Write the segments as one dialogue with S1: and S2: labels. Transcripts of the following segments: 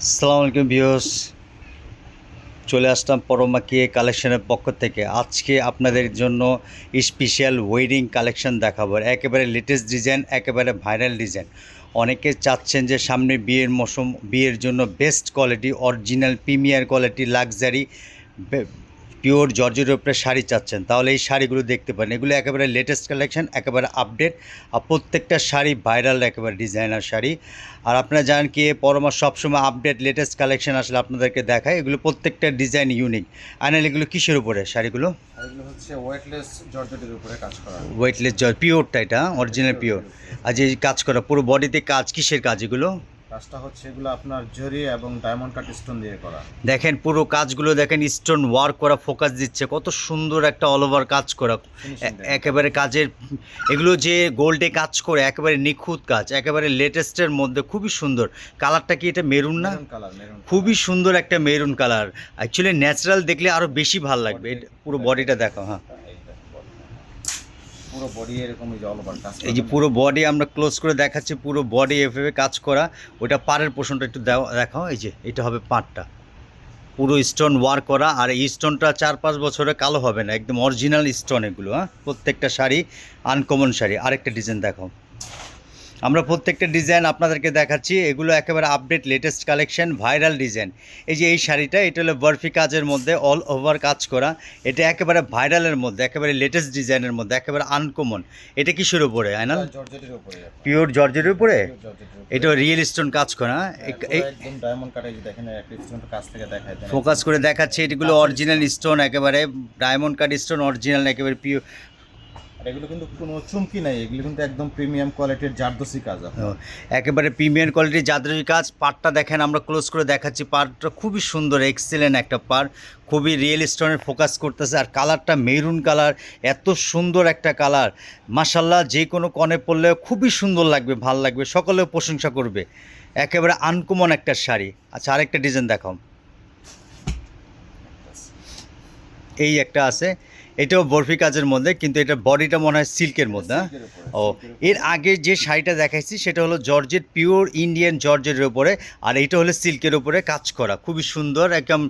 S1: আসসালামু আলাইকুম ভিউস চলে আসলাম পরমাকে কালেকশনের পক্ষ থেকে। আজকে আপনাদের জন্য স্পেশাল ওয়েডিং কালেকশন দেখাবো। একেবারে লেটেস্ট ডিজাইন একেবারে ভাইরাল ডিজাইন অনেকে চাচ্ছেন যে সামনে বিয়ের মৌসুম, বিয়ের জন্য best quality original premier quality luxury pure জর্জের উপরে শাড়ি চাচ্ছেন। তাহলে এই শাড়িগুলো দেখতে পারেন। এগুলো একেবারে লেটেস্ট কালেকশন একেবারে আপডেট আর প্রত্যেকটা শাড়ি ভাইরাল একেবারে ডিজাইনার শাড়ি। আর আপনারা জানেন কি পরমা সবসময় আপডেট লেটেস্ট কালেকশন আসলে আপনাদেরকে দেখায়। এগুলো প্রত্যেকটা ডিজাইন ইউনিক আনাল এগুলো কিসের উপরে শাড়িগুলো?
S2: এগুলো হচ্ছে ওয়েটলেস জর্জেটের উপরে কাজ করা।
S1: ওয়েটলেস জল পিওরটা এটা অরিজিনাল পিওর আর যে কাজ করা পুরো বডিতে কাজ কিসের কাজ এগুলো?
S2: কাজটা হচ্ছে এগুলো আপনার জরি এবং ডায়মন্ড কাট স্টোন দিয়ে করা।
S1: দেখেন পুরো কাজগুলো দেখেন স্টোন ওয়ার্ক করা ফোকাস দিচ্ছে। কত সুন্দর একটা অল ওভার কাজ করা। একেবারে কাজের এগুলো যে গোল্ডে কাজ করে একেবারে নিখুঁত কাজ একেবারে লেটেস্টের মধ্যে খুবই সুন্দর। কালারটা কি এটা মেরুন না? খুবই সুন্দর একটা মেরুন কালার অ্যাকচুয়ালি ন্যাচারাল দেখলে আরও বেশি ভালো লাগবে। পুরো বডিটা দেখো হ্যাঁ।
S2: পুরো বডি এরকম এই যে অল ওভার কাজ
S1: এই যে পুরো বডি আমরা ক্লোজ করে দেখাচ্ছি পুরো বডি এভাবে কাজ করা। ওটা পাড়ের পোষণটা একটু দেখাও এই যে এটা হবে পাড়টা। পুরো স্টোন ওয়ার করা আর এই স্টোনটা চার পাঁচ বছরে কালো হবে না একদম অরিজিনাল স্টোন এগুলো হ্যাঁ? প্রত্যেকটা শাড়ি আনকমন শাড়ি। আরেকটা ডিজাইন দেখাও। আমরা প্রত্যেকটা ডিজাইন আপনাদেরকে দেখাচ্ছি। এগুলো একেবারে update latest collection viral design এই যে এই শাড়িটা এটা হলো বরফি কাজের মধ্যে অল ওভার কাজ করা। এটা একেবারে ভাইরালের মধ্যে একেবারে লেটেস্ট ডিজাইনের মধ্যে একেবারে আনকমন এটা কিসের উপরে আয়নাল? পিওর জর্জের উপরে। এটা রিয়েল স্টোন কাজ করা। হ্যাঁ?
S2: হ্যাঁ।
S1: ফোকাস করে দেখাচ্ছে এগুলো অরিজিনাল স্টোন একেবারে ডায়মন্ড কাট স্টোন অরিজিনাল একেবারে পিওর
S2: এগুলো কিন্তু কোনো চুমকি নাই, এগুলো কিন্তু একদম প্রিমিয়াম কোয়ালিটির জারদোসি কাজ।
S1: একেবারে প্রিমিয়ার কোয়ালিটির যাত্রী কাজ। পার্টটা দেখেন, আমরা ক্লোজ করে দেখাচ্ছি। পার্টটা খুবই সুন্দর এক্সেলেন্ট একটা পার্ট খুবই রিয়েল স্টোনের ফোকাস করতেছে। আর কালারটা মেরুন কালার এত সুন্দর একটা কালার মাসাল্লাহ যে কোনো কনে পরলে খুবই সুন্দর লাগবে, ভালো লাগবে। সকলেও প্রশংসা করবে। একেবারে আনকমন একটা শাড়ি। আচ্ছা আরেকটা ডিজাইন দেখাও। এই একটা আছে। এটাও বরফি কাজের মধ্যে কিন্তু এটা বডিটা মনে হয় সিল্কের মধ্যে হ্যাঁ? ও এর আগে যে শাড়িটা দেখাইছি সেটা হলো জর্জের পিওর ইন্ডিয়ান জর্জের উপরে আর এটা হলো সিল্কের উপরে কাজ করা খুবই সুন্দর একদম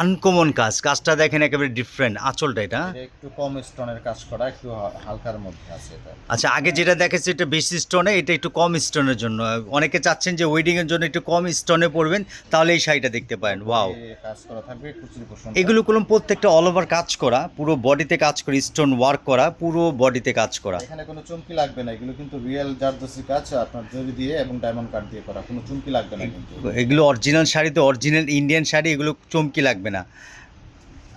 S1: আনকমন কাজ কাজটা দেখেন একেবারে ডিফারেন্ট আঁচলটা এটা হ্যাঁ?
S2: একটু কম স্টোনের কাজ করা একটু হালকার মধ্যে আছে এটা।
S1: আচ্ছা আগে যেটা দেখেছি এটা বেশি স্টোনে এটা একটু কম স্টোনের জন্য। অনেকে চাচ্ছেন যে ওয়েডিংয়ের জন্য একটু কম স্টোনে পড়বেন তাহলে এই শাড়িটা দেখতে পারেন। ওয়াও
S2: কাজ করা থাকবে
S1: এগুলো কোনো প্রত্যেকটা অল ওভার কাজ করা পুরো বডিতে কাজ করে স্টোন ওয়ার্ক করা পুরো বডিতে কাজ করা।
S2: এখানে কোনো চুমকি লাগবে না এগুলো কিন্তু রিয়েল জারদোসি কাজ আপনার জরি দিয়ে এবং ডায়মন্ড কাট দিয়ে করা কোনো চুমকি লাগবে না কিন্তু।
S1: এগুলো অরিজিনাল শাড়িতে অরিজিনাল ইন্ডিয়ান শাড়ি এগুলো চমকি লাগবে। না।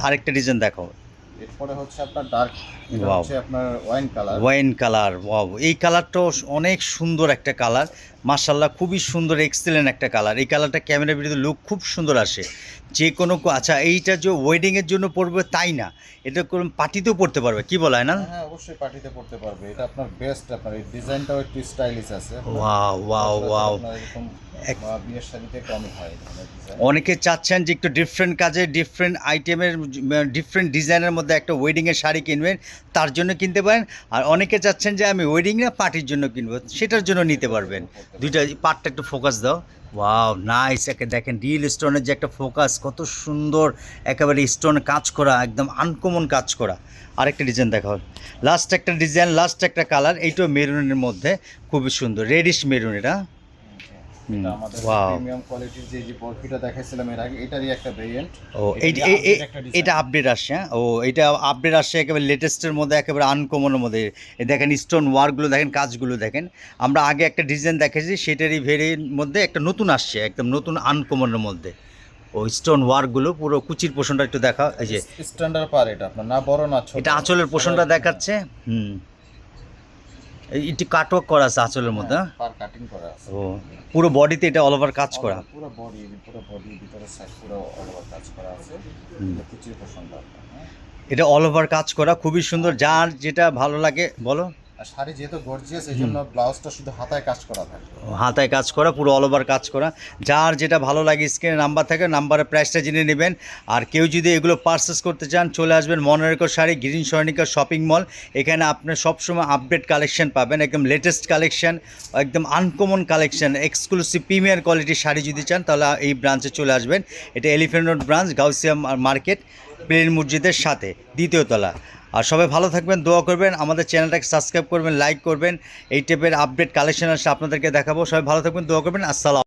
S1: আরেকটা ডিজাইন দেখো।
S2: এরপরে হচ্ছে আপনার ডার্ক হচ্ছে আপনার wine colour
S1: wine colour wow এই কালারটাও অনেক সুন্দর একটা কালার মার্শাল্লাহ খুবই সুন্দর এক্সেলেন্ট একটা কালার এই কালারটা ক্যামেরার ভিতরে লুক খুব সুন্দর আসে। যে কোনো আচ্ছা এইটা যে ওয়েডিংয়ের জন্য পরবে তাই না? এটা কোনো পার্টিতেও পড়তে পারবে কি বলা হয় না
S2: হ্যাঁ অবশ্যই পার্টিতে পড়তে পারবে। এটা আপনার বেস্ট আপনার এই ডিজাইনটাও একটু স্টাইলিশ আছে।
S1: ওয়াও ওয়াও ওয়াও
S2: ডিজাইন
S1: অনেকে চাচ্ছেন যে একটু ডিফারেন্ট কাজে ডিফারেন্ট আইটেমের ডিফারেন্ট ডিজাইনের মধ্যে একটা ওয়েডিংয়ের শাড়ি কিনবেন তার জন্য কিনতে পারেন। আর অনেকে চাচ্ছেন যে আমি ওয়েডিং না পার্টির জন্য কিনবো সেটার জন্য নিতে পারবেন। দুইটা পার্টটা একটু ফোকাস দাও। ওয়াও নাইস একে দেখেন রিয়েল স্টোনের যে একটা ফোকাস কত সুন্দর একেবারে স্টোন কাজ করা একদম আনকমন কাজ করা। আরেকটা ডিজাইন দেখা লাস্ট একটা ডিজাইন লাস্ট একটা কালার এইটাও মেরুনের মধ্যে খুবই সুন্দর রেডিশ মেরুন এটা
S2: এটা আমাদের
S1: wow.
S2: প্রিমিয়াম কোয়ালিটির যে যে বরফিটা দেখাইছিলাম এর আগে এটারই একটা ভেরিয়েন্ট
S1: ও এটা আপডেট আসছে হ্যাঁ? ও এটা আপডেট আসছে একেবারে লেটেস্টের মধ্যে একেবারে আনকমনের মধ্যে। দেখেন স্টোন ওয়ার্কগুলো দেখেন কাজগুলো দেখেন। আমরা আগে একটা ডিজাইন দেখেছি সেটারই ভেরির মধ্যে একটা নতুন আসছে একদম নতুন আনকমনের মধ্যে। ও স্টোন ওয়ার্কগুলো পুরো কুচির পোষণটা একটু দেখা এই যে।
S2: স্ট্যান্ডার্ড পার এটা আপনার না বড় না ছোট।
S1: এটা আঁচলের পোষণটা দেখাচ্ছে হুম। একটু কাটওয়ার্ক করা আছে আঁচলের মধ্যে হ্যাঁ?
S2: পার কাটিং করা আছে
S1: ও পুরো বডিতে এটা অল ওভার কাজ করা
S2: পুরো বডি পুরো বডি ভিতরে সাইড পুরো অল ওভার কাজ করা আছে। এটা হ্যাঁ?
S1: এটা অল ওভার কাজ করা খুবই সুন্দর যার যেটা ভালো লাগে বলো
S2: আর শাড়ি যেহেতু গর্জিয়াস এই জন্য ব্লাউজটা শুধু হাতায় কাজ করা থাকে।
S1: হাতায় কাজ করা পুরো অল ওভার কাজ করা। যার যেটা ভালো লাগে স্ক্রিনে নাম্বার থাকে নাম্বারের প্রাইসটা জেনে নেবেন। আর কেউ যদি এগুলো পারচেস করতে চান চলে আসবেন মনোরেকর sari green Swarnika shopping mall এখানে আপনার সবসময় আপডেট কালেকশন পাবেন একদম লেটেস্ট কালেকশন একদম আনকমন কালেকশন এক্সক্লুসিভ প্রিমিয়ার কোয়ালিটির শাড়ি যদি চান তাহলে এই ব্রাঞ্চে চলে আসবেন। এটা elephant road branch Gausia market plane মসজিদের সাথে দ্বিতীয় তলা। আর সবাই ভালো থাকবেন, দোয়া করবেন, আমাদের চ্যানেলটাকে সাবস্ক্রাইব করবেন লাইক করবেন, এই টাইপের আপডেট কালেকশন আসলে আপনাদেরকে দেখাবো। সবাই ভালো থাকবেন, দোয়া করবেন, আসসালাম